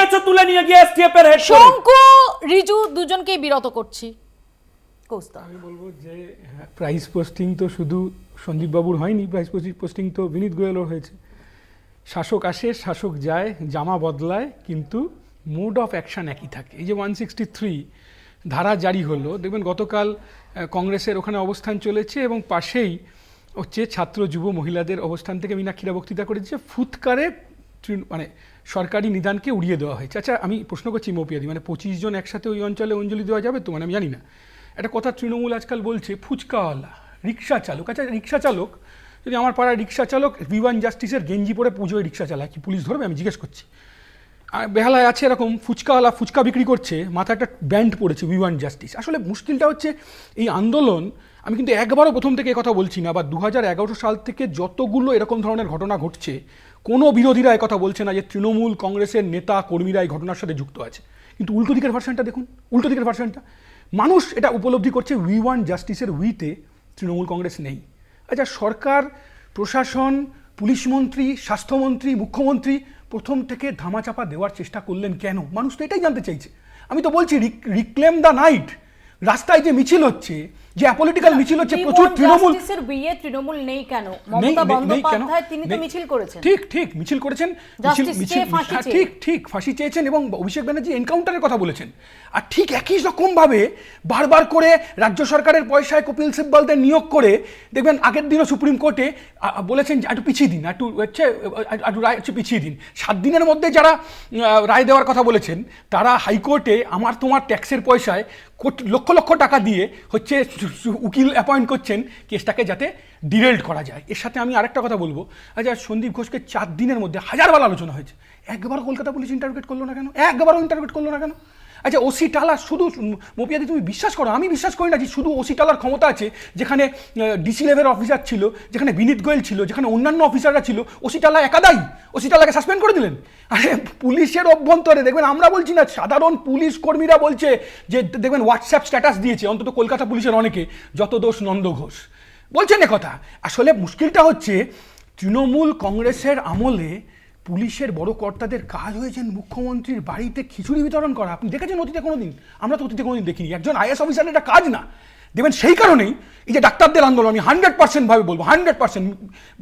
নিয়েছো তুলে নিয়ে গিয়ে এসটিএফ এর হেড শঙ্কু রিজু দুজনকেই বিরত করছি। কৌস্তা। আমি বলব যে প্রাইস পোস্টিং তো শুধু সন্দীপবাবুর হয়নি প্রাইস পোস্টিং তো বিনীত গোয়েলও হয়েছে। শাসক আসে শাসক যায় জামা বদলায় কিন্তু মোড অফ অ্যাকশন একই থাকে। এই যে ওয়ান সিক্সটি থ্রি ধারা জারি হলো দেখবেন গতকাল কংগ্রেসের ওখানে অবস্থান চলেছে এবং পাশেই হচ্ছে ছাত্র যুব মহিলাদের অবস্থান থেকে মীনাক্ষীরা বক্তৃতা করেছে। ফুৎকারে মানে সরকারি নিদানকে উড়িয়ে দেওয়া হয়েছে। আচ্ছা আমি প্রশ্ন করছি মোপিয়াদি মানে পঁচিশ জন একসাথে ওই অঞ্চলে অঞ্জলি দেওয়া যাবে তো মানে আমি জানি না। একটা কথা তৃণমূল আজকাল বলছে, ফুচকাওয়ালা, রিক্সা চালক। আচ্ছা রিক্সা চালক, যদি আমার পাড়ায় রিক্সা চালক, ভিওয়ান জাস্টিসের গেঞ্জি পরে পুজোয় রিক্সা চালায়, কি পুলিশ ধরবে? আমি জিজ্ঞেস করছি। বেহালায় আছে এরকম ফুচকাওয়ালা ফুচকা বিক্রি করছে, মাথায় একটা ব্যান্ড পড়েছে উই ওয়ান জাস্টিস আসলে মুশকিলটা হচ্ছে, এই আন্দোলন, আমি কিন্তু একবারও প্রথম থেকে কথা বলছি না, বা দু হাজার এগারো সাল থেকে যতগুলো এরকম ধরনের ঘটনা ঘটছে, কোনো বিরোধীরা কথা বলছে না যে তৃণমূল কংগ্রেসের নেতা, কর্মীরা এই ঘটনার সাথে যুক্ত আছে। কিন্তু উল্টো দিকের ভার্সনটা দেখুন, উল্টো দিকের ভার্সনটা মানুষ এটা উপলব্ধি করছে উই ওয়ান জাস্টিসের উইতে তৃণমূল কংগ্রেস নেই। আচ্ছা সরকার, প্রশাসন, পুলিশ মন্ত্রী, স্বাস্থ্যমন্ত্রী, মুখ্যমন্ত্রী প্রথম থেকে ধামাচাপা দেওয়ার চেষ্টা করলেন কেন? মানুষ তো এটাই জানতে চাইছে। আমি তো বলছি রিক্লেম দ্য নাইট রাস্তায় যে মিছিল হচ্ছে যে অ্যাপলিটিক্যাল মিছিল হচ্ছে প্রচুর তৃণমূল বিয়ে তৃণমূল নেই কেন? মমতা? বন্দ্যোপাধ্যায় তিনি তো মিছিল করেছেন। ঠিক ঠিক মিছিল করেছেন মিছিল মিছিল হ্যাঁ। ঠিক ঠিক ফাঁসি চেয়েছেন এবং অভিষেক ব্যানার্জি এনকাউন্টারের কথা বলেছেন। আর ঠিক একই রকমভাবে বারবার করে রাজ্য সরকারের পয়সায় কপিল সিব্বলদের নিয়োগ করে দেখবেন আগের দিনও সুপ্রিম কোর্টে বলেছেন যে একটু পিছিয়ে দিন একটু হচ্ছে একটু রায় হচ্ছে পিছিয়ে দিন। সাত দিনের মধ্যে যারা রায় দেওয়ার কথা বলেছেন তারা হাইকোর্টে আমার তোমার ট্যাক্সের পয়সায় কোটি- লক্ষ লক্ষ টাকা দিয়ে হচ্ছে উকিল অ্যাপয়েন্ট করছেন কেসটাকে যাতে ডিরেল্ড করা যায়। এর সাথে আমি আরেকটা কথা বলব। আচ্ছা সন্দীপ ঘোষকে চার দিনের মধ্যে হাজারবার আলোচনা হয়েছে। একবার কলকাতা পুলিশ ইন্টারভিউট করল না কেন? একবারও ইন্টারভিউট করল না কেন? আচ্ছা ওসি টালা, শুধু মপিয়াদি তুমি বিশ্বাস করো? আমি বিশ্বাস করি না যে শুধু ওসি টালার ক্ষমতা আছে, যেখানে ডিসি লেভেল অফিসার ছিল, যেখানে বিনীত গোয়েল ছিল, যেখানে অন্যান্য অফিসাররা ছিল, ওসি টালা একাদাই। ওসি টালাকে সাসপেন্ড করে দিলেন। আরে, পুলিশের অভ্যন্তরে, দেখবেন আমরা বলছি না, সাধারণ পুলিশ কর্মীরা বলছে যে, দেখবেন হোয়াটসঅ্যাপ স্ট্যাটাস দিয়েছে, অন্তত কলকাতা পুলিশের অনেকে, যত দোষ নন্দ ঘোষ। বলছেন কথা আসলে মুশকিলটা হচ্ছে, তৃণমূল কংগ্রেসের আমলে পুলিশের বড় কর্তাদের কাজ হয়েছেন মুখ্যমন্ত্রীর বাড়িতে খিচুড়ি বিতরণ করা। আপনি দেখেছেন অতীতে কোনো দিন আমরা তো অতীতে কোনোদিন দেখিনি। একজন আইএস অফিসারের এটা কাজ না। দেখবেন সেই কারণেই এই যে ডাক্তারদের আন্দোলন, আমি হান্ড্রেড পার্সেন্ট ভাবে বলব, হান্ড্রেড পার্সেন্ট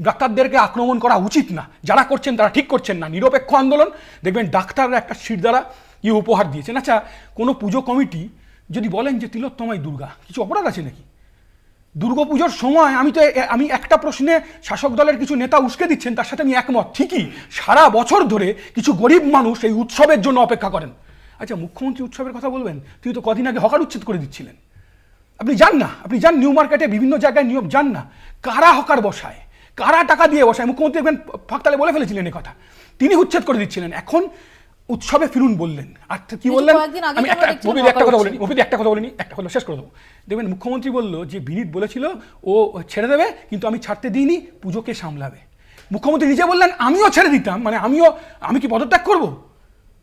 ডাক্তারদেরকে আক্রমণ করা উচিত না। যারা করছেন তারা ঠিক করছেন না। নিরপেক্ষ আন্দোলন, দেখবেন ডাক্তাররা একটা সিট দ্বারা ইয়ে উপহার দিয়েছেন। আচ্ছা কোনো পুজো কমিটি যদি বলেন যে তিলোত্তমাই দুর্গা, কিছু অপরাধ আছে নাকি? দুর্গাপুজোর সময় আমি তো আমি একটা প্রশ্নে শাসক দলের কিছু নেতা উস্কে দিচ্ছেন, তার সাথে আমি একমত। ঠিকই, সারা বছর ধরে কিছু গরিব মানুষ এই উৎসবের জন্য অপেক্ষা করেন। আচ্ছা মুখ্যমন্ত্রী উৎসবের কথা বলবেন, তিনি তো কদিন আগে হকার উচ্ছেদ করে দিচ্ছিলেন। আপনি যান না, আপনি যান নিউ মার্কেটে, বিভিন্ন জায়গায় নিয়ম যান না। কারা হকার বসায়? কারা টাকা দিয়ে বসায়? মুখ্যমন্ত্রী দেখবেন ফাঁকতালে বলে ফেলেছিলেন কথা। তিনি উচ্ছেদ করে দিচ্ছিলেন। এখন উৎসবে ফিরুন বললেন। আর কি বললেন? আমি একটা মবিদি একটা কথা বলিনি মফিদি একটা কথা বলিনি একটা কথা শেষ করে দেবো। দেখবেন মুখ্যমন্ত্রী বলল যে বিনীত বলেছিল ও ছেড়ে দেবে কিন্তু আমি ছাড়তে দিইনি পুজোকে সামলাবে। মুখ্যমন্ত্রী নিজে বললেন আমিও ছেড়ে দিতাম মানে আমিও আমি কি পদত্যাগ করব?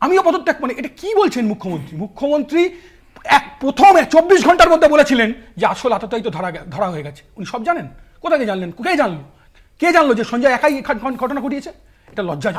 আমিও পদত্যাগ মানে এটা কি বলছেন মুখ্যমন্ত্রী? মুখ্যমন্ত্রী এক প্রথমে চব্বিশ ঘণ্টার মধ্যে বলেছিলেন যে আসল আততাই তো ধরা ধরা হয়ে গেছে। উনি সব জানেন। কোথায় জানলেন? কে জানলো? কে জানলো যে সঞ্জয় একাই ঘটনা ঘটিয়েছে? এটা লজ্জা